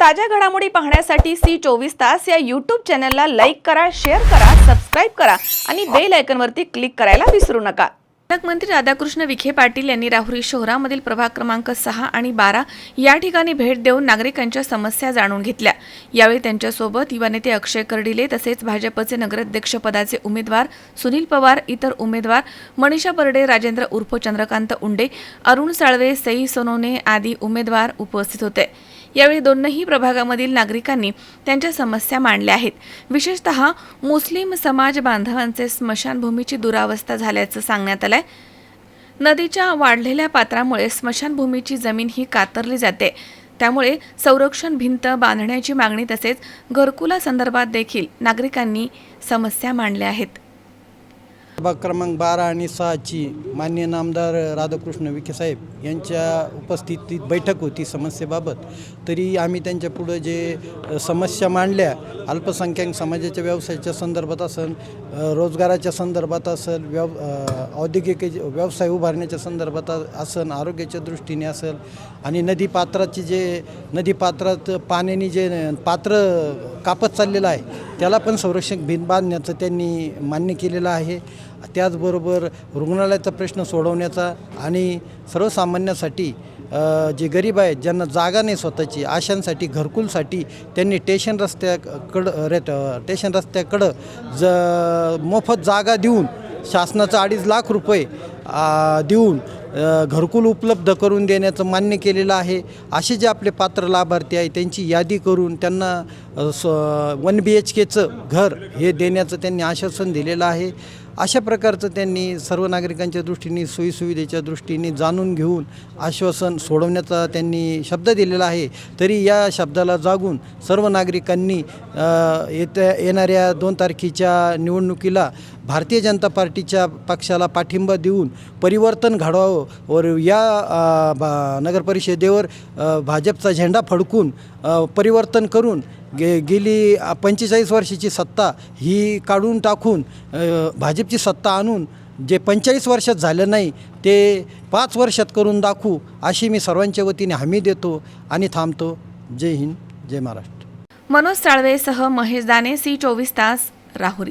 ताज्या घडामोडी पाहण्यासाठी सी चोवीस तास या यूट्यूब चॅनलला लाईक करा शेअर करा सबस्क्राईब करा आणि बेल आयकनवरती क्लिक करायला विसरू नका. पालकमंत्री राधाकृष्ण विखे पाटील यांनी राहुरी शहरामधील प्रभाग क्रमांक सहा आणि बारा या ठिकाणी भेट देऊन नागरिकांच्या समस्या जाणून घेतल्या. यावेळी त्यांच्यासोबत युवा नेते अक्षय कर्डिले तसेच भाजपचे नगराध्यक्ष पदाचे उमेदवार सुनील पवार इतर उमेदवार मनीषा परडे राजेंद्र उर्फ चंद्रकांत उंडे अरुण साळवे सई सोनोने आदी उमेदवार उपस्थित होते. यावेळी दोनही प्रभागामधील नागरिकांनी त्यांच्या समस्या मांडल्या आहेत. विशेषतः मुस्लिम समाज बांधवांचे स्मशानभूमीची दुरावस्था झाल्याचं सांगण्यात आलंय. नदीच्या वाढलेल्या पात्रामुळे स्मशानभूमीची जमीन ही कातरली जाते. त्यामुळे संरक्षण भिंत बांधण्याची मागणी तसेच घरकुला संदर्भात देखील नागरिकांनी समस्या मांडल्या आहेत. प्रभाग क्रमांक बारा आणि सहाची मान्य नामदार राधाकृष्ण विखे साहेब यांच्या उपस्थितीत बैठक होती समस्येबाबत. तरी आम्ही त्यांच्या पुढं जे समस्या मांडल्या अल्पसंख्याक समाजाच्या व्यवसायाच्या संदर्भात असेल रोजगाराच्या संदर्भात असेल व्यव औद्योगिक व्यवसाय उभारण्याच्या संदर्भात असेल आरोग्याच्या दृष्टीने असेल आणि नदीपात्राचे जे नदीपात्रात पाण्याने जे पात्र कापत चाललेलं आहे त्याला पण संरक्षक भिंत बांधण्याचं त्यांनी मान्य केलेलं आहे. त्याचबरोबर रुग्णालयाचा प्रश्न सोडवण्याचा आणि सर्वसामान्यासाठी जे गरीब आहेत ज्यांना जागा नाही स्वतःची आशांसाठी घरकुलसाठी त्यांनी टेशन रस्त्याकडं रेट टेशन रस्त्याकडं ज मोफत जागा देऊन शासनाचं अडीच लाख रुपये देऊन घरकुल उपलब्ध करून देण्याचं मान्य केलेलं आहे. असे जे आपले पात्र लाभार्थी आहे त्यांची यादी करून त्यांना स वन बी एच केचं घर हे देण्याचं त्यांनी आश्वासन दिलेलं आहे. अशा प्रकारचं त्यांनी सर्व नागरिकांच्या दृष्टीने सोयीसुविधेच्या दृष्टीने जाणून घेऊन आश्वासन सोडवण्याचा त्यांनी शब्द दिलेला आहे. तरी या शब्दाला जागून सर्व नागरिकांनी येत्या येणाऱ्या दोन तारखेच्या निवडणुकीला भारतीय जनता पार्टीच्या पक्षाला पाठिंबा देऊन परिवर्तन घडवावं वर या नगरपरिषदेवर भाजपचा झेंडा फडकून परिवर्तन करून गे गेली पंचेचाळीस वर्षाची सत्ता ही काढून टाकून भाजपची सत्ता आणून जे पंचेचाळीस वर्षात झालं नाही ते पाच वर्षात करून दाखवू अशी मी सर्वांच्या वतीने हमी देतो आणि थांबतो. जय हिंद जय महाराष्ट्र. मनोज साळवेसह महेश दाने सी चोवीस तास राहुरी.